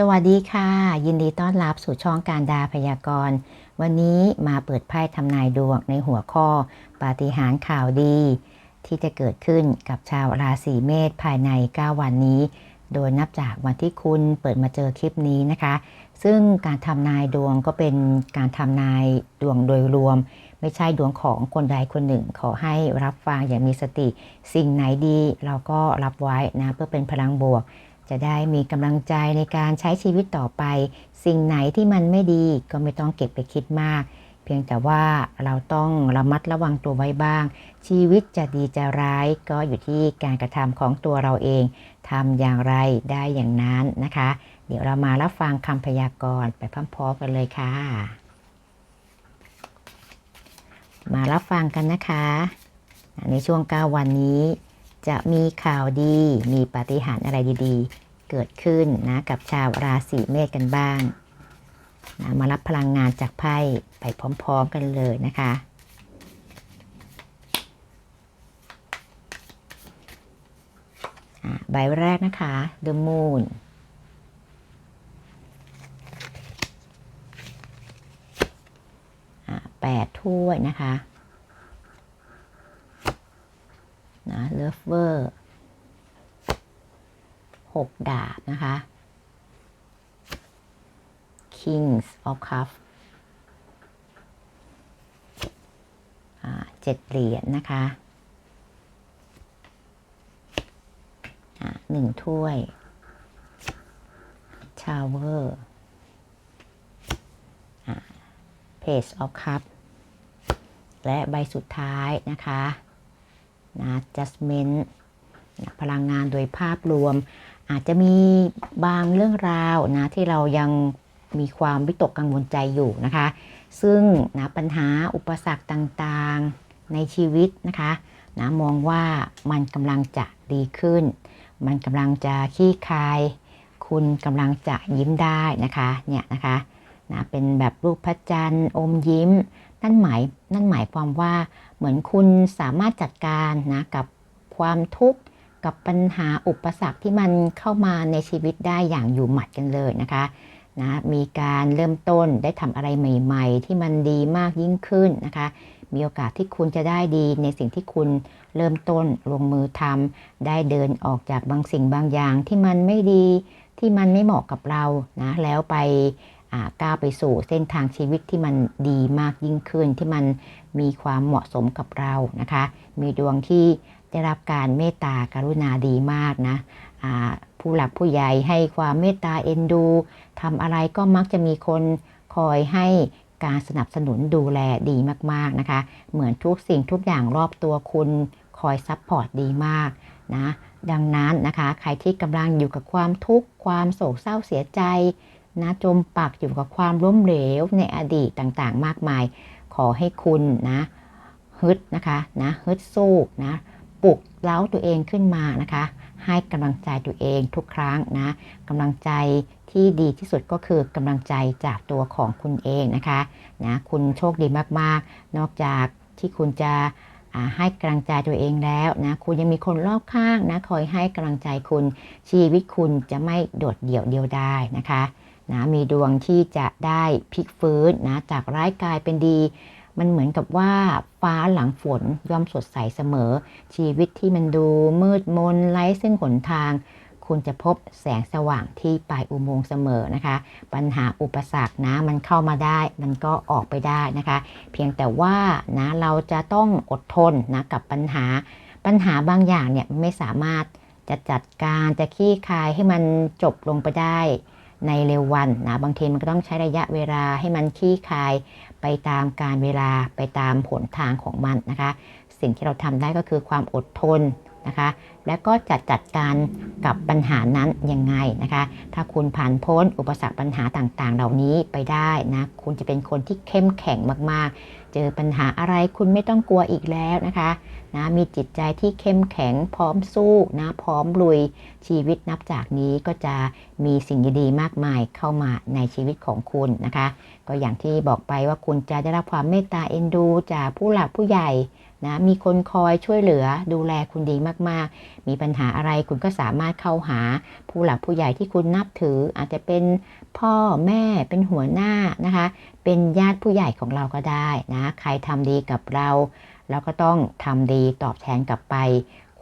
สวัสดีค่ะ ยินดีต้อนรับสู่ช่องการดาพยากรณ์ วันนี้มาเปิดไพ่ทำนายดวงในหัวข้อ ปาฏิหาริย์ข่าวดี ที่จะเกิดขึ้นกับชาวราศีเมษภายใน 9 วันนี้ โดยนับจากวันที่คุณเปิดมาเจอคลิปนี้นะคะ ซึ่งการทำนายดวงก็เป็นการทำนายดวงโดยรวม ไม่ใช่ดวงของคนใดคนหนึ่ง ขอให้รับฟังอย่างมีสติ สิ่งไหนดีเราก็รับไว้นะเพื่อเป็นพลังบวก จะได้มีกำลังใจในการใช้ชีวิตต่อไป สิ่งไหนที่มันไม่ดีก็ไม่ต้องเก็บไปคิดมาก เพียงแต่ว่าเราต้องระมัดระวังตัวไว้บ้าง ชีวิตจะดีจะร้ายก็อยู่ที่การกระทำของตัวเราเองทำอย่างไรได้อย่างนั้นนะคะ เดี๋ยวเรามารับฟังคำพยากรณ์ไปพร้อมๆกันเลยค่ะ มารับฟังกันนะคะ ในช่วง 9 วันนี้จะมีข่าวดี มีปาฏิหาริย์อะไรดี ๆ เกิดขึ้นนะกับชาวราศีเมษกันบ้างนะมารับพลังงานจากไพ่ไปพร้อมๆกันเลยนะคะ ใบแรกนะคะ The Moon แปดถ้วยนะคะเลิฟเวอร์ห กดาบนะคะ Kings of Cups เจ็ดเหรียญนะคะหนึ่งถ้วย ชาวเวอร์เพจ of Cup และใบสุดท้ายนะคะนะ Judgment นพลังงานโดยภาพรวม อาจจะมีบางเรื่องราวนะที่เรายังมีความวิตกกังวลใจอยู่นะคะ ซึ่งนะปัญหาอุปสรรคต่างๆในชีวิตนะคะนะมองว่ามันกำลังจะดีขึ้น มันกำลังจะขี้คาย คุณกำลังจะยิ้มได้นะคะเนี่ยนะคะนะเป็นแบบรูปพระจันทร์อมยิ้ม นั่นหมายนั่นหมายความว่าเหมือนคุณสามารถจัดการนะกับความทุกข์ กับปัญหาอุปสรรคที่มันเข้ามาในชีวิตได้อย่างอยู่หมัดกันเลยนะคะนะมีการเริ่มต้นได้ทำอะไรใหม่ ๆ ที่มันดีมากยิ่งขึ้นนะคะ มีโอกาสที่คุณจะได้ดีในสิ่งที่คุณเริ่มต้นลงมือทำได้เดินออกจากบางสิ่งบางอย่างที่มันไม่ดีที่มันไม่เหมาะกับเรานะแล้วไปก้าวไปสู่เส้นทางชีวิตที่มันดีมากยิ่งขึ้น ที่มันมีความเหมาะสมกับเรานะคะ มีดวงที่ ได้รับการเมตตากรุณาดีมากนะผู้หลักผู้ใหญ่ให้ความเมตตาเอ็นดูทำอะไรก็มักจะมีคนคอยให้การสนับสนุนดูแลดีมากๆนะคะ เหมือนทุกสิ่งทุกอย่างรอบตัวคุณคอยซัพพอร์ตดีมากนะดังนั้นนะคะใครที่กำลังอยู่กับความทุกข์ความโศกเศร้าเสียใจนะจมปักอยู่กับความล้มเหลวในอดีตต่างๆ มากมาย ขอให้คุณนะฮึดนะคะนะฮึดสู้นะ ปลุกเล้าตัวเองขึ้นมานะคะ ให้กำลังใจตัวเองทุกครั้งนะกำลังใจที่ดีที่สุดก็คือกำลังใจจากตัวของคุณเองนะคะนะคุณโชคดีมากๆ นอกจากที่คุณจะให้กำลังใจตัวเองแล้วนะคุณยังมีคนรอบข้างนะคอยให้กำลังใจคุณชีวิตคุณจะไม่โดดเดี่ยวเดียวได้นะคะนะมีดวงที่จะได้พลิกฟื้นนะจากร้ายกลายเป็นดี มันเหมือนกับว่าฟ้าหลังฝนย่อมสดใสเสมอ ชีวิตที่มันดูมืดมนไร้ซึ่งหนทาง คุณจะพบแสงสว่างที่ปลายอุโมงค์เสมอนะคะ ปัญหาอุปสรรคนะมันเข้ามาได้มันก็ออกไปได้นะคะ เพียงแต่ว่านะเราจะต้องอดทนนะกับปัญหาปัญหาบางอย่างเนี่ยไม่สามารถจะจัดการจะขี้คายให้มันจบลงไปได้ ในเร็ววันนะบางทีมันก็ต้องใช้ระยะเวลาให้มันขี้คาย ไปตามการเวลาไปตามผลทางของมันนะคะ สิ่งที่เราทำได้ก็คือความอดทนนะคะ และก็จัดจัดการกับปัญหานั้นยังไงนะคะ ถ้าคุณผ่านพ้นอุปสรรคปัญหาต่างๆ เหล่านี้ไปได้นะ คุณจะเป็นคนที่เข้มแข็งมากๆ เจอปัญหาอะไรคุณไม่ต้องกลัวอีกแล้วนะคะนะมีจิตใจที่เข้มแข็งพร้อมสู้นะพร้อมลุยชีวิตนับจากนี้ก็จะมีสิ่งดีๆมากมายเข้ามาในชีวิตของคุณนะคะ ก็อย่างที่บอกไปว่าคุณจะได้รับความเมตตาเอ็นดู จากผู้หลักผู้ใหญ่ นะมีคนคอยช่วยเหลือดูแลคุณดีมากๆ มีปัญหาอะไรคุณก็สามารถเข้าหาผู้หลักผู้ใหญ่ที่คุณนับถือ อาจจะเป็นพ่อแม่เป็นหัวหน้านะคะ เป็นญาติผู้ใหญ่ของเราก็ได้นะใครทำดีกับเรา เราก็ต้องทำดีตอบแทนกลับไป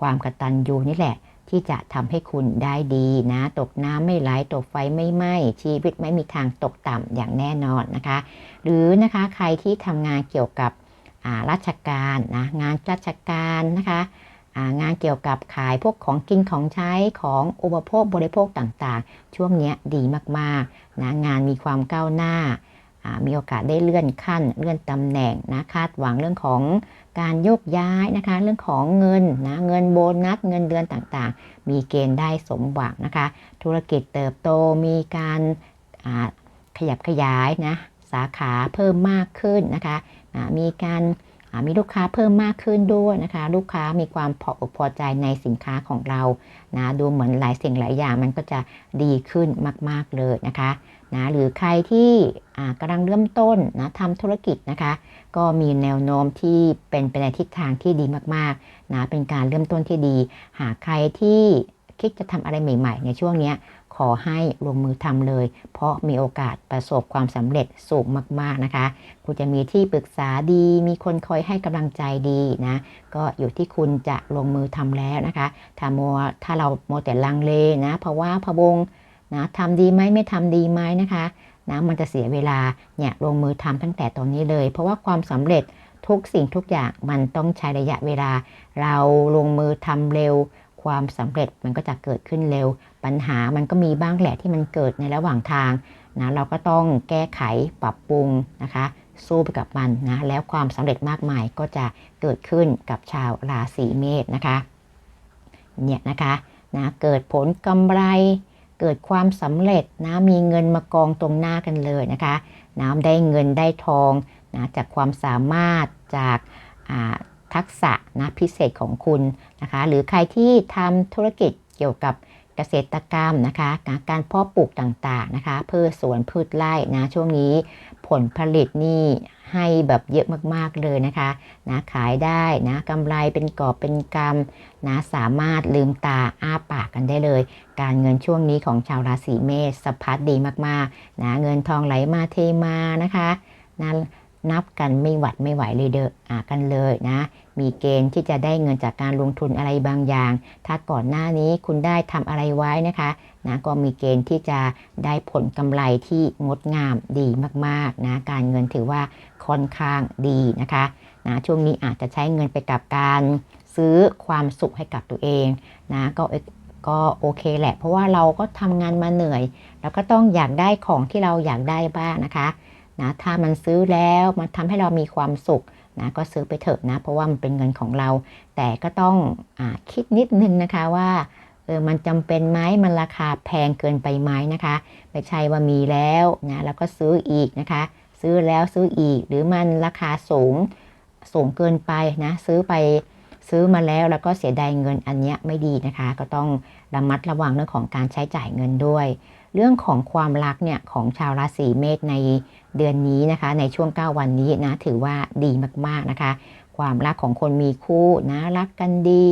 ความกตัญญูนี่แหละ ที่จะทำให้คุณได้ดีนะ ตกน้ำไม่ไหลตกไฟไม่ไหม้ชีวิตไม่มีทางตกต่ำอย่างแน่นอนนะคะ หรือนะคะใครที่ทำงานเกี่ยวกับ ราชการนะงานราชการนะคะงานเกี่ยวกับขายพวกของกินของใช้ของอุปโภคบริโภคต่างๆ ช่วงนี้ดีมากๆนะงานมีความก้าวหน้า มีโอกาสได้เลื่อนขั้น เลื่อนตำแหน่งนะคาดหวังเรื่องของการโยกย้ายนะคะ เรื่องของเงินนะเงินโบนัสเงินเดือนต่างๆ มีเกณฑ์ได้สมหวังนะคะ ธุรกิจเติบโตมีการขยับขยายนะ สาขาเพิ่มมากขึ้นนะคะมีการมีลูกค้าเพิ่มมากขึ้นด้วยนะคะ ลูกค้ามีความพออกพอใจในสินค้าของเรานะดูเหมือนหลายสิ่งหลายอย่างมันก็จะดีขึ้นมาก ๆ เลยนะคะนะหรือใครที่กำลังเริ่มต้นนะทำธุรกิจนะคะ ก็มีแนวโน้มที่เป็นไปในทิศทางที่ดีมากๆนะเป็นการเริ่มต้นที่ดี หากใครที่คิดจะทำอะไรใหม่ ๆ ในช่วงนี้ ขอให้ลงมือทำเลย เพราะมีโอกาสประสบความสำเร็จสูงมาก ๆ นะคะ คุณจะมีที่ปรึกษาดี มีคนคอยให้กำลังใจดีนะ ก็อยู่ที่คุณจะลงมือทำแล้วนะคะถ้าโมถ้าเราโมแต่ลังเลนะ เพราะว่าพะวงนะทำดีไหมไม่ทำดีไหมนะคะนะมันจะเสียเวลาเนี่ยลงมือทำตั้งแต่ตอนนี้เลย เพราะว่าความสำเร็จทุกสิ่งทุกอย่างมันต้องใช้ระยะเวลา เราลงมือทำเร็ว ความสำเร็จมันก็จะเกิดขึ้นเร็ว ปัญหามันก็มีบ้างแหละที่มันเกิดในระหว่างทางนะเราก็ต้องแก้ไขปรับปรุงนะคะ สู้ไปกับมันนะแล้วความสำเร็จมากมายก็จะเกิดขึ้นกับชาวราศีเมษนะคะเนี่ยนะคะนะเกิดผลกำไร เกิดความสำเร็จนะมีเงินมากองตรงหน้ากันเลยนะคะน้ำได้เงินได้ทองนะจากความสามารถจาก ทักษะนะพิเศษของคุณนะคะ หรือใครที่ทำธุรกิจเกี่ยวกับเกษตรกรรมนะคะการเพาะปลูกต่างๆนะคะพืชสวนพืชไร่นะช่วงนี้ผลผลิตนี่ให้แบบเยอะมากๆเลยนะคะนะขายได้นะกำไรเป็นกอบเป็นกำนะสามารถลืมตาอ้าปากกันได้เลย การเงินช่วงนี้ของชาวราศีเมษสะพัดดีมากๆนะเงินทองไหลมาเทมานะคะนะ นับกันไม่หวัดไม่ไหวเลยเด้ออ่ากันเลยนะ มีเกณฑ์ที่จะได้เงินจากการลงทุนอะไรบางอย่าง ถ้าก่อนหน้านี้คุณได้ทำอะไรไว้นะคะนะก็มีเกณฑ์ที่จะได้ผลกำไรที่งดงามดีมากๆนะการเงินถือว่าค่อนข้างดีนะคะนะช่วงนี้อาจจะใช้เงินไปกับการซื้อความสุขให้กับตัวเองนะก็ก็โอเคแหละ เพราะว่าเราก็ทำงานมาเหนื่อย แล้วก็ต้องอยากได้ของที่เราอยากได้บ้างนะคะ นะถ้ามันซื้อแล้วมันทำให้เรามีความสุขนะก็ซื้อไปเถอะนะเพราะว่ามันเป็นเงินของเรา แต่ก็ต้องอคิดนิดนึงนะคะว่าเออมันจำเป็นไหมมันราคาแพงเกินไปไหมนะคะไม่ใช่ว่ามีแล้วนะแล้วก็ซื้ออีกนะคะ ซื้อแล้วซื้ออีกหรือมันราคาสูงสูงเกินไปนะซื้อไป ซื้อมาแล้วแล้วก็เสียดายเงินอันนี้ไม่ดีนะคะ ก็ต้องระมัดระวังเรื่องของการใช้จ่ายเงินด้วย เรื่องของความรักเนี่ยของชาวราศีเมษในเดือนนี้นะคะ ในช่วง 9 วันนี้นะถือว่าดีมากๆนะคะ ความรักของคนมีคู่นะรักกันดี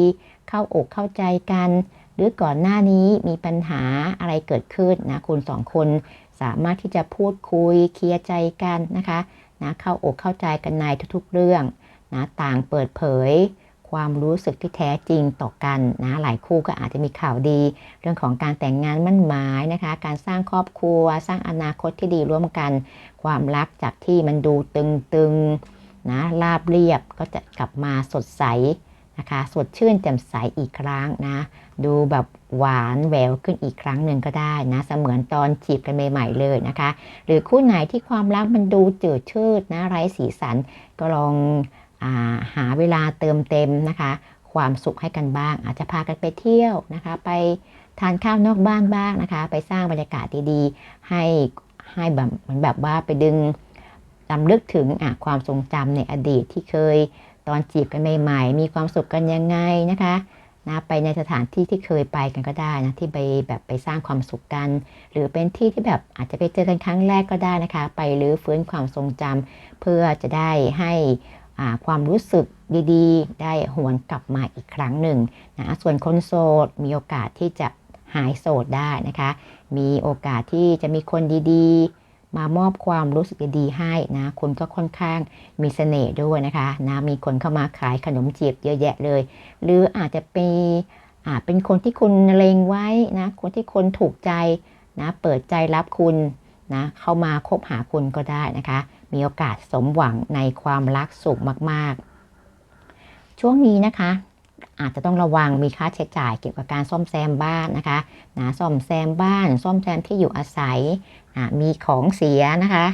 เข้าอกเข้าใจกัน หรือก่อนหน้านี้มีปัญหาอะไรเกิดขึ้นนะคุณสองคนสามารถที่จะพูดคุยเคลียร์ใจกันนะคะนะเข้าอกเข้าใจกันในทุกๆเรื่องนะต่างเปิดเผย ความรู้สึกที่แท้จริงต่อกันนะหลายคู่ก็อาจจะมีข่าวดี เรื่องของการแต่งงานมั่นหมายนะคะ การสร้างครอบครัว สร้างอนาคตที่ดีร่วมกัน ความรักจากที่มันดูตึงๆนะราบเรียบก็จะกลับมาสดใสนะคะสดชื่นแจ่มใสอีกครั้งนะ ดูแบบหวานแววขึ้นอีกครั้งหนึ่งก็ได้นะ เสมือนตอนจีบกันใหม่ๆเลยนะคะ หรือคู่ไหนที่ความรักมันดูจืดชืดนะไร้สีสันก็ลอง หาเวลาเติมเต็มนะคะ ความสุขให้กันบ้าง อาจจะพากันไปเที่ยวนะคะ ไปทานข้าวนอกบ้านบ้างนะคะ ไปสร้างบรรยากาศดีๆ ให้ให้แบบเหมือนแบบว่าไปดึงลำลึกถึงความทรงจำในอดีตที่เคยตอนจีบกันใหม่ๆ มีความสุขกันยังไงนะคะนะไปในสถานที่ที่เคยไปกันก็ได้นะที่ไปแบบไปสร้างความสุขกัน หรือเป็นที่ที่แบบอาจจะไปเจอกันครั้งแรกก็ได้นะคะ ไปรื้อฟื้นความทรงจำเพื่อจะได้ให้ ความรู้สึกดีๆ ได้หวนกลับมาอีกครั้งหนึ่งนะส่วนคนโสดมีโอกาสที่จะหายโสดได้นะคะ มีโอกาสที่จะมีคนดีๆ มามอบความรู้สึกดีๆให้นะคุณก็ค่อนข้างมีเสน่ห์ด้วยนะคะนะมีคนเข้ามาขายขนมจีบเยอะแยะเลย หรืออาจจะเป็นอ่าเป็นคนที่คุณเลงไว้นะคนที่คนถูกใจนะเปิดใจรับคุณนะเข้ามาคบหาคุณก็ได้นะคะ มีโอกาสสมหวังในความรักสูงมาก ๆ ช่วงนี้นะคะ อาจจะต้องระวังมีค่าใช้จ่ายเกี่ยวกับการซ่อมแซมบ้านนะคะนะซ่อมแซมบ้าน ซ่อมแซมที่อยู่อาศัยมีของเสียนะคะ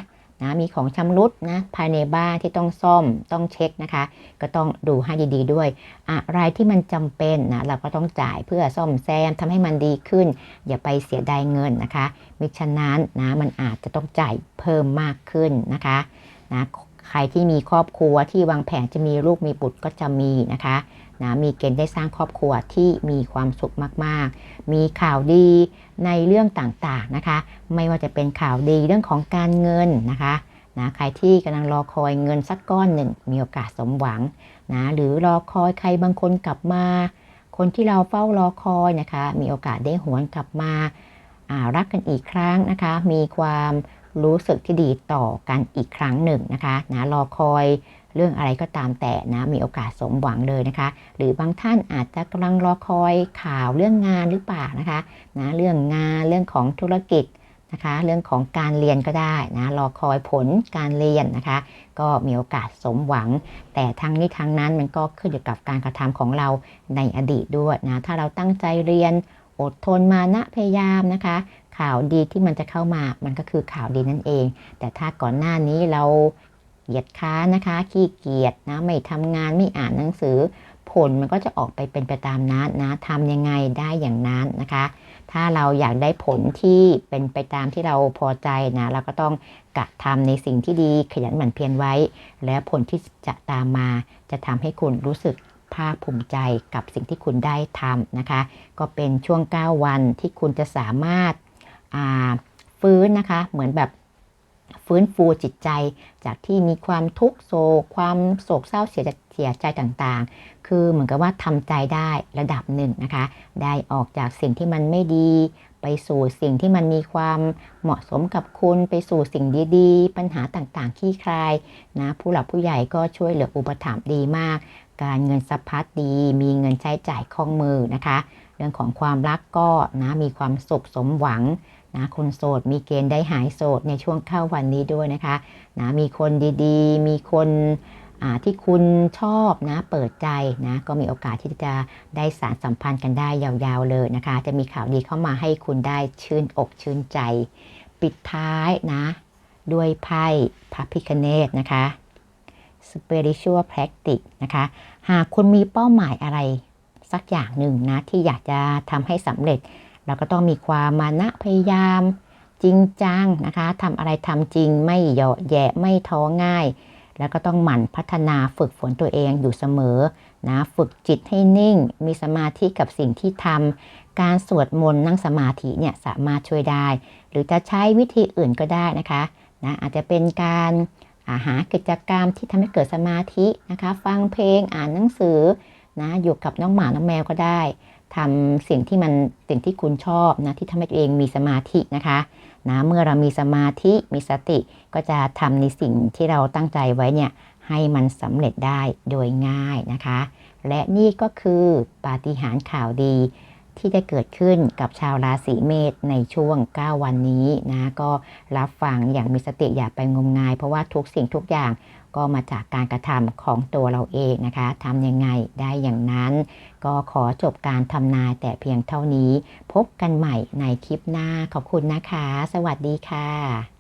นะมีของชำรุดนะภายในบ้านที่ต้องซ่อมต้องเช็คนะคะ ก็ต้องดูให้ดีๆด้วย อะไรที่มันจำเป็นนะเราก็ต้องจ่ายเพื่อซ่อมแซมทำให้มันดีขึ้น อย่าไปเสียดายเงินนะคะมิฉะนั้นนะมันอาจจะต้องจ่ายเพิ่มมากขึ้นนะคะนะใครที่มีครอบครัวที่วางแผนจะมีลูกมีบุตรก็จะมีนะคะ นะมีเกณฑ์ได้สร้างครอบครัวที่มีความสุขมากๆ มีข่าวดีในเรื่องต่างๆนะคะ ไม่ว่าจะเป็นข่าวดีเรื่องของการเงินนะคะนะใครที่กำลังรอคอยเงินสักก้อนหนึ่งมีโอกาสสมหวังนะหรือรอคอยใครบางคนกลับมา คนที่เราเฝ้ารอคอยนะคะ มีโอกาสได้หวนกลับมารักกันอีกครั้งนะคะ มีความรู้สึกที่ดีต่อกันอีกครั้งหนึ่งนะคะนะรอคอย เรื่องอะไรก็ตามแต่นะมีโอกาสสมหวังเลยนะคะ หรือบางท่านอาจจะกำลังรอคอยข่าวเรื่องงานหรือเปล่านะคะนะเรื่องงานเรื่องของธุรกิจนะคะเรื่องของการเรียนก็ได้นะรอคอยผลการเรียนนะคะ ก็มีโอกาสสมหวัง แต่ทั้งนี้ทั้งนั้นมันก็ขึ้นอยู่กับการกระทำของเราในอดีตด้วยนะถ้าเราตั้งใจเรียนอดทนมานะพยายามนะคะ ข่าวดีที่มันจะเข้ามามันก็คือข่าวดีนั่นเอง แต่ถ้าก่อนหน้านี้เรา เหยียดค้านะคะ ขี้เกียจนะ ไม่ทำงานไม่อ่านหนังสือ ผลมันก็จะออกไปเป็นไปตามนั้นนะทำยังไงได้อย่างนั้นนะคะ ถ้าเราอยากได้ผลที่เป็นไปตามที่เราพอใจนะ เราก็ต้องกระทำในสิ่งที่ดีขยันหมั่นเพียรไว้ และผลที่จะตามมาจะทำให้คุณรู้สึกภาคภูมิใจกับสิ่งที่คุณได้ทำนะคะ ก็เป็นช่วง 9 วันที่คุณจะสามารถฟื้นนะคะ เหมือนแบบ ฟื้นฟูจิตใจจากที่มีความทุกโศกความโศกเศร้าเสียเสียใจต่างๆ คือเหมือนกับว่าทำใจได้ระดับหนึ่งนะคะ ได้ออกจากสิ่งที่มันไม่ดี ไปสู่สิ่งที่มันมีความเหมาะสมกับคุณ ไปสู่สิ่งดีๆ ปัญหาต่างๆขี้คลายนะผู้หลักผู้ใหญ่ก็ช่วยเหลืออุปถัมภ์ดีมาก การเงินสะพัดดี มีเงินใช้จ่ายคล่องมือนะคะ เรื่องของความรักก็นะมีความสุขสมหวัง นะคนโสดมีเกณฑ์ได้หายโสดในช่วงเข้าวันนี้ด้วยนะคะนะมีคนดีๆ มีคนที่คุณชอบนะเปิดใจนะก็มีโอกาสที่จะได้สารสัมพันธ์กันได้ยาวๆเลยนะคะ จะมีข่าวดีเข้ามาให้คุณได้ชื่นอกชื่นใจ ปิดท้ายนะด้วยไพ่พระพิคเนตนะคะ spiritual practice นะคะ หากคุณมีเป้าหมายอะไรสักอย่างหนึ่งนะที่อยากจะทำให้สำเร็จ เราก็ต้องมีความมานะพยายามจริงจังนะคะทำอะไรทำจริงไม่เหยาะแยะไม่ท้อง่าย แล้วก็ต้องหมั่นพัฒนาฝึกฝนตัวเองอยู่เสมอนะฝึกจิตให้นิ่ง มีสมาธิกับสิ่งที่ทำการสวดมนต์นั่งสมาธิเนี่ยสามารถช่วยได้ หรือจะใช้วิธีอื่นก็ได้นะคะนะอาจจะเป็นการาหากิจกรรมที่ทำให้เกิดสมาธินะคะ ฟังเพลงอ่านหนังสือนะอยู่กับน้องหมาน้องแมวก็ได้ ทำสิ่งที่มันสิ่งที่คุณชอบนะที่ทำให้ตัวเองมีสมาธินะคะนะเมื่อเรามีสมาธิมีสติก็จะทำในสิ่งที่เราตั้งใจไว้เนี่ยให้มันสำเร็จได้โดยง่ายนะคะ และนี่ก็คือปาฏิหาริย์ข่าวดีที่จะเกิดขึ้นกับชาวราศีเมษในช่วง 9 วันนี้นะก็รับฟังอย่างมีสติอย่าไปงมงาย เพราะว่าทุกสิ่งทุกอย่าง ก็มาจากการกระทำของตัวเราเองนะคะทำยังไงได้อย่างนั้น ก็ขอจบการทำนายแต่เพียงเท่านี้ พบกันใหม่ในคลิปหน้าขอบคุณนะคะ สวัสดีค่ะ